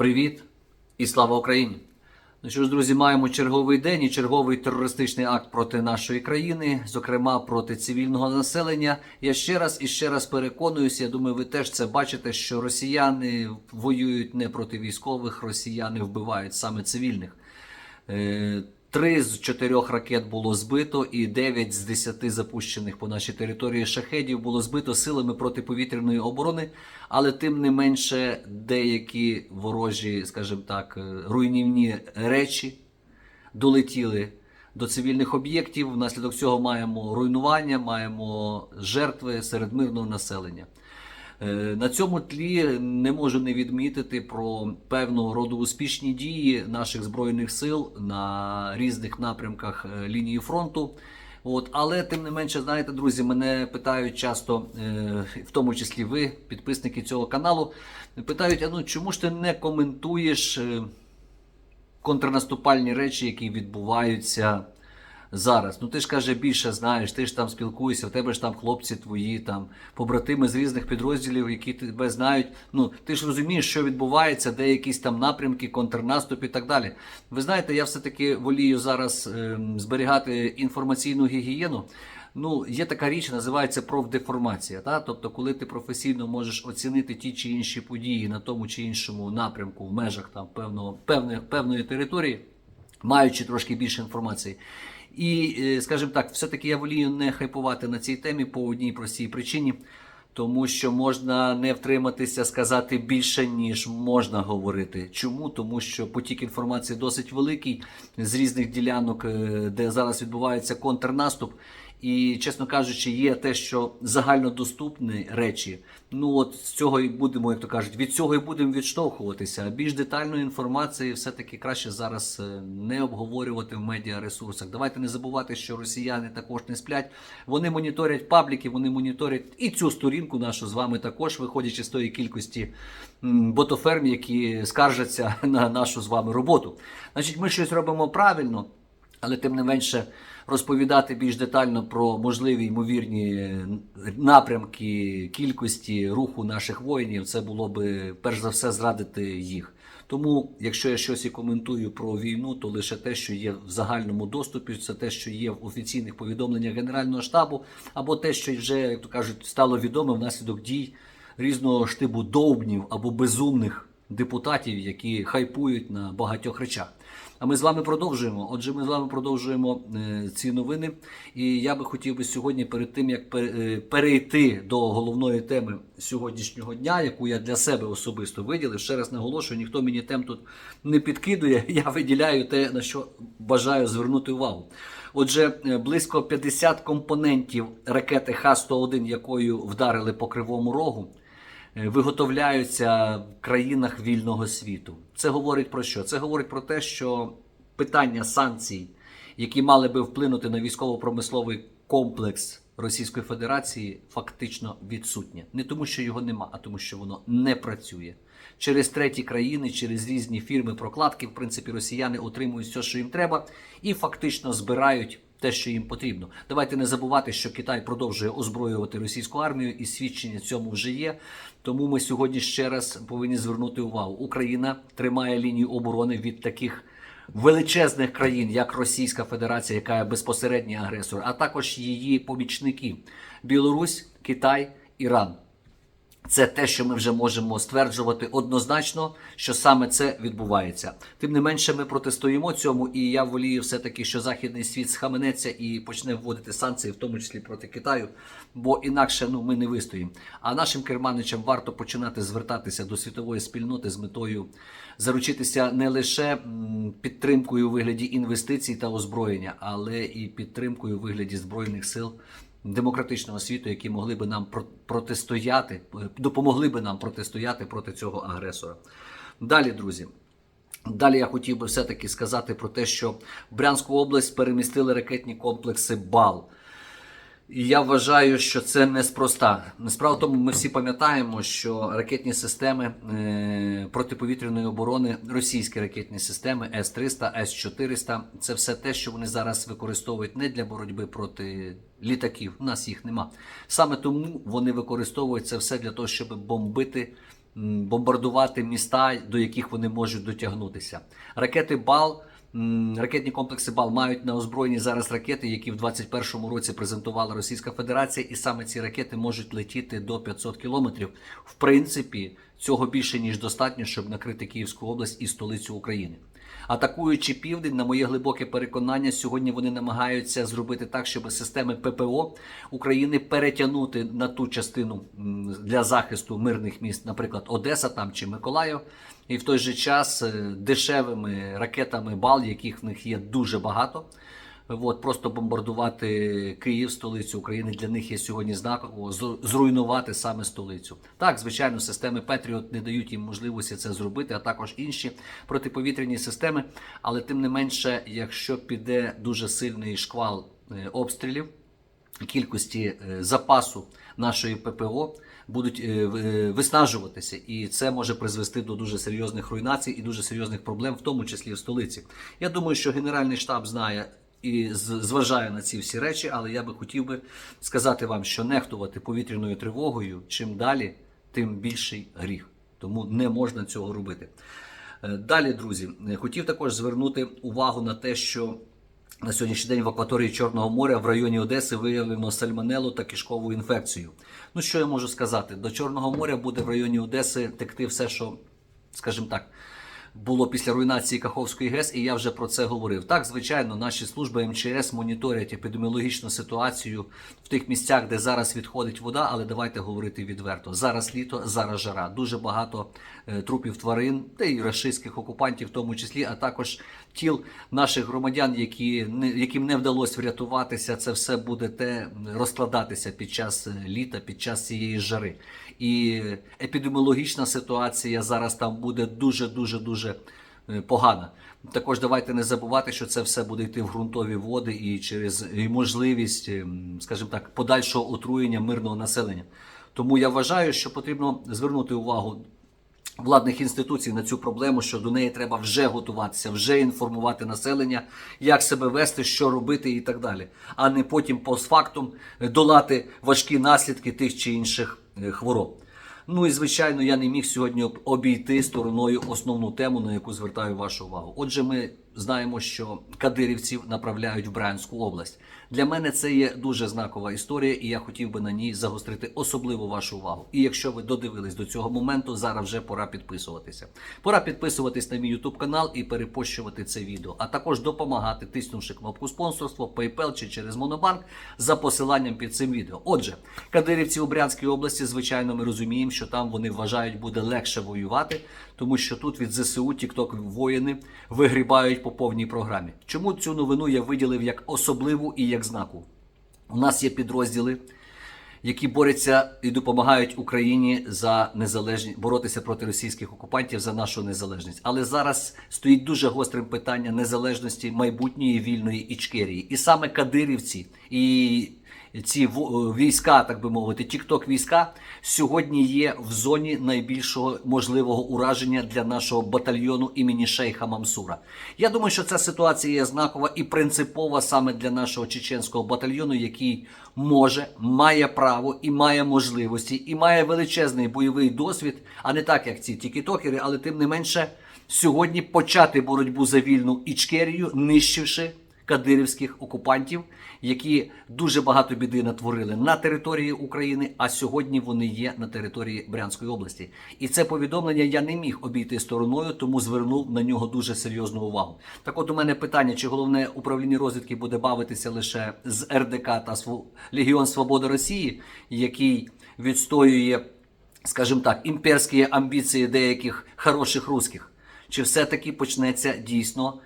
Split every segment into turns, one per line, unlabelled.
Привіт і слава Україні! Ну що ж, друзі, маємо черговий день і черговий терористичний акт проти нашої країни, зокрема проти цивільного населення. Я ще раз і ще раз переконуюся. Я думаю, ви теж це бачите, що росіяни воюють не проти військових, росіяни вбивають саме цивільних. Три з чотирьох ракет було збито, і дев'ять з десяти запущених по нашій території шахедів було збито силами протиповітряної оборони. Але тим не менше, деякі ворожі, скажімо так, е, руйнівні речі долетіли до цивільних об'єктів. Внаслідок цього маємо руйнування, маємо жертви серед мирного населення. Е, На цьому тлі не можу не відмітити про певного роду успішні дії наших збройних сил на різних напрямках е, лінії фронту. От, але тим не менше, знаєте, друзі, мене питають часто, е, в тому числі ви, підписники цього каналу, питають: а ну чому ж ти не коментуєш контрнаступальні речі, які відбуваються зараз. Ну ти ж каже, більше знаєш, ти ж там спілкуєшся, в тебе ж там хлопці твої, там побратими з різних підрозділів, які тебе знають. Ну ти ж розумієш, що відбувається, де якісь там напрямки, контрнаступ і так далі. Ви знаєте, я все-таки волію зараз ем, зберігати інформаційну гігієну. Ну, є така річ, називається профдеформація. Та? Тобто, коли ти професійно можеш оцінити ті чи інші події на тому чи іншому напрямку в межах там певного певної, певної території, маючи трошки більше інформації. І, е, скажімо так, все-таки я волію не хайпувати на цій темі по одній простій причині, тому що можна не втриматися сказати більше, ніж можна говорити. Чому? Тому що потік інформації досить великий з різних ділянок, е, де зараз відбувається контрнаступ. І, чесно кажучи, є те, що загальнодоступні речі. Ну от з цього і будемо, як то кажуть, від цього і будемо відштовхуватися. Більш детальної інформації все-таки краще зараз е, не обговорювати в медіаресурсах. Давайте не забувати, що росіяни також не сплять. Вони моніторять пабліки, вони моніторять і цю сторінку нашу з вами також, виходячи з тої кількості ботоферм, які скаржаться на нашу з вами роботу. Значить, ми щось робимо правильно. Але тим не менше розповідати більш детально про можливі ймовірні напрямки кількості руху наших воїнів, це було би перш за все зрадити їх. Тому, якщо я щось і коментую про війну, то лише те, що є в загальному доступі, це те, що є в офіційних повідомленнях Генерального штабу, або те, що вже, як то кажуть, стало відомо внаслідок дій різного штибу довбнів або безумних депутатів, які хайпують на багатьох речах. А ми з вами продовжуємо. Отже, ми з вами продовжуємо е, ці новини. І я би хотів би сьогодні, перед тим як е, перейти до головної теми сьогоднішнього дня, яку я для себе особисто виділив, ще раз наголошую, ніхто мені тем тут не підкидує. Я виділяю те, на що бажаю звернути увагу. Отже, е, близько 50 компонентів ракети Х-101, якою вдарили по кривому рогу, виготовляються в країнах вільного світу. Це говорить про що? Це говорить про те, що питання санкцій, які мали би вплинути на військово-промисловий комплекс Російської Федерації, фактично відсутнє. Не тому, що його нема, а тому, що воно не працює. Через треті країни, через різні фірми прокладки, в принципі, росіяни отримують все, що їм треба, і фактично збирають те, що їм потрібно. Давайте не забувати, що Китай продовжує озброювати російську армію, і свідчення цьому вже є. Тому ми сьогодні ще раз повинні звернути увагу. Україна тримає лінію оборони від таких величезних країн, як Російська Федерація, яка є безпосередній агресор, а також її помічники Білорусь, Китай, Іран. Це те, що ми вже можемо стверджувати однозначно, що саме це відбувається. Тим не менше, ми протистоїмо цьому, і я волію все-таки, що західний світ схаменеться і почне вводити санкції, в тому числі проти Китаю, бо інакше ну ми не вистоїмо. А нашим керманичам варто починати звертатися до світової спільноти з метою заручитися не лише підтримкою у вигляді інвестицій та озброєння, але і підтримкою у вигляді збройних сил демократичного світу, які могли би нам про- протистояти, допомогли би нам протистояти проти цього агресора. Далі, друзі. Далі я хотів би все-таки сказати про те, що Брянську область перемістили ракетні комплекси БАЛ. І я вважаю, що це неспроста. Справа в тому, ми всі пам'ятаємо, що ракетні системи е, протиповітряної оборони, російські ракетні системи С-300, С-400 це все те, що вони зараз використовують не для боротьби проти літаків. У нас їх нема. Саме тому вони використовують це все для того, щоб бомбити бомбардувати міста, до яких вони можуть дотягнутися. Ракети Бал. Ракетні комплекси БАЛ мають на озброєнні зараз ракети, які в 2021 році презентувала Російська Федерація, і саме ці ракети можуть летіти до 500 кілометрів. В принципі, цього більше ніж достатньо, щоб накрити Київську область і столицю України. Атакуючи південь, на моє глибоке переконання, сьогодні вони намагаються зробити так, щоб системи ППО України перетягнути на ту частину для захисту мирних міст, наприклад, Одеса там чи Миколаїв, і в той же час е, дешевими ракетами БАЛ, яких в них є дуже багато. От, просто бомбардувати Київ, столицю України для них є сьогодні знаково зруйнувати саме столицю. Так, звичайно, системи Петріот не дають їм можливості це зробити, а також інші протиповітряні системи. Але тим не менше, якщо піде дуже сильний шквал е, обстрілів, кількості е, запасу нашої ППО будуть е, виснажуватися, і це може призвести до дуже серйозних руйнацій і дуже серйозних проблем, в тому числі в столиці. Я думаю, що Генеральний штаб знає. І з- зважає на ці всі речі, але я би хотів би сказати вам, що нехтувати повітряною тривогою чим далі, тим більший гріх. Тому не можна цього робити. Е, Далі, друзі, е, хотів також звернути увагу на те, що на сьогоднішній день в акваторії Чорного моря в районі Одеси виявлено сальмонелу та кишкову інфекцію. Ну що я можу сказати? До Чорного моря буде в районі Одеси текти все, що, скажімо так, було після руйнації Каховської ГЕС, і я вже про це говорив. Так, звичайно, наші служби МЧС моніторять епідеміологічну ситуацію в тих місцях, де зараз відходить вода, але давайте говорити відверто. Зараз літо, зараз жара. Дуже багато е, трупів тварин, та й рашистських окупантів, в тому числі, а також тіл наших громадян, які не яким не вдалося врятуватися. Це все буде те розкладатися під час е, літа, під час цієї жари. І епідеміологічна ситуація зараз там буде дуже дуже дуже е, погана. Також давайте не забувати, що це все буде йти в ґрунтові води і через можливість, ем, скажімо так, подальшого отруєння мирного населення. Тому я вважаю, що потрібно звернути увагу владних інституцій на цю проблему, що до неї треба вже готуватися, вже інформувати населення, як себе вести, що робити і так далі, а не потім постфактум долати важкі наслідки тих чи інших е, хвороб. Ну і звичайно, я не міг сьогодні обійти стороною основну тему, на яку звертаю вашу увагу. Отже, ми знаємо, що кадирівців направляють в Брянську область. Для мене це є дуже знакова історія, і я хотів би на ній загострити особливо вашу увагу. І якщо ви додивились до цього моменту, зараз вже пора підписуватися. Пора підписуватись на мій YouTube канал і перепощувати це відео, а також допомагати, тиснувши кнопку спонсорство, PayPal чи через Монобанк за посиланням під цим відео. Отже, кадирівці у Брянській області, звичайно, ми розуміємо, що там вони вважають буде легше воювати, тому що тут від ЗСУ тікток воїни вигрібають по повній програмі. Чому цю новину я виділив як особливу і як знаку? У нас є підрозділи, які борються і допомагають Україні за незалежність боротися проти російських окупантів за нашу незалежність. Але зараз стоїть дуже гострим питання незалежності майбутньої вільної Ічкерії. І саме кадирівці і ці війська, так би мовити, тікток війська сьогодні є в зоні найбільшого можливого ураження для нашого батальйону імені Шейха Мамсура. Я думаю, що ця ситуація є знакова і принципова саме для нашого чеченського батальйону, який може, має право і має можливості, і має величезний бойовий досвід, а не так, як ці тікітокери, але тим не менше сьогодні почати боротьбу за вільну Ічкерію, нищивши кадирівських окупантів, які дуже багато біди натворили на території України, а сьогодні вони є на території Брянської області. І це повідомлення я не міг обійти стороною, тому звернув на нього дуже серйозну увагу. Так, от у мене питання: чи головне управління розвідки буде бавитися лише з РДК та Легіон Свободи Росії, який відстоює, скажімо так, імперські амбіції деяких хороших русських? Чи все-таки почнеться дійсно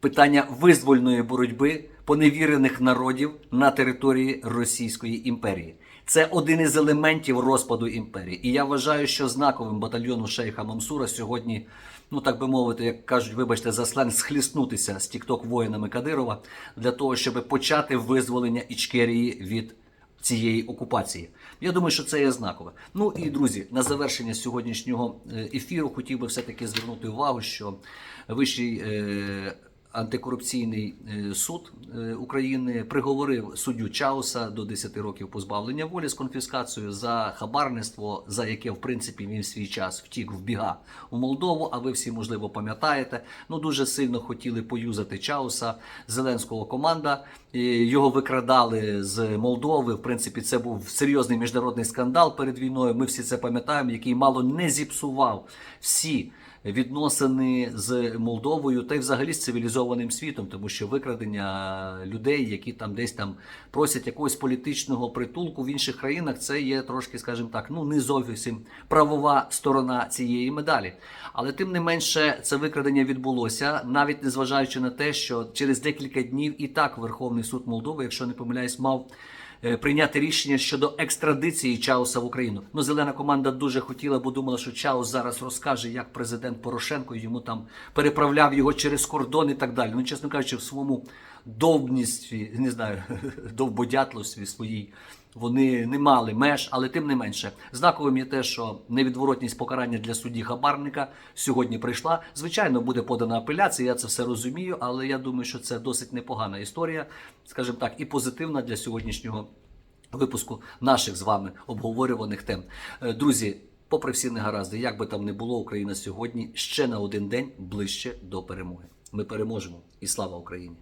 питання визвольної боротьби поневірених народів на території Російської імперії? Це один із елементів розпаду імперії. І я вважаю, що знаковим батальйону шейха Мамсура сьогодні, ну так би мовити, як кажуть, вибачте, за сленг, схліснутися з тікток воїнами Кадирова для того, щоб почати визволення Ічкерії від цієї окупації. Я думаю, що це є знакове. Ну і друзі, на завершення сьогоднішнього е, ефіру хотів би все-таки звернути увагу, що вищий е, антикорупційний е, суд е, України приговорив суддю Чауса до 10 років позбавлення волі з конфіскацією за хабарництво, за яке в принципі він в свій час втік в біга у Молдову. А ви всі можливо пам'ятаєте. Ну дуже сильно хотіли поюзати Чауса Зеленського команда. Його викрадали з Молдови. В принципі, це був серйозний міжнародний скандал перед війною. Ми всі це пам'ятаємо, який мало не зіпсував всі відносини з Молдовою та й взагалі з цивілізованим світом, тому що викрадення людей, які там десь там просять якогось політичного притулку в інших країнах, це є трошки, скажімо так, ну не зовсім правова сторона цієї медалі. Але тим не менше, це викрадення відбулося, навіть незважаючи на те, що через декілька днів і так Верховний суд Молдови, якщо не помиляюсь, мав прийняти рішення щодо екстрадиції Чауса в Україну. Ну, зелена команда дуже хотіла, бо думала, що Чаус зараз розкаже, як президент Порошенко йому там переправляв його через кордон і так далі. Ну, чесно кажучи, в своєму довбництві, не знаю, довбодятловстві своїй. Вони не мали меж, але тим не менше, знаковим є те, що невідворотність покарання для судді хабарника сьогодні прийшла. Звичайно, буде подана апеляція. Я це все розумію, але я думаю, що це досить непогана історія, скажімо так, і позитивна для сьогоднішнього випуску наших з вами обговорюваних тем. Е, Друзі, попри всі негаразди, як би там не було, Україна сьогодні ще на один день ближче до перемоги. Ми переможемо і слава Україні!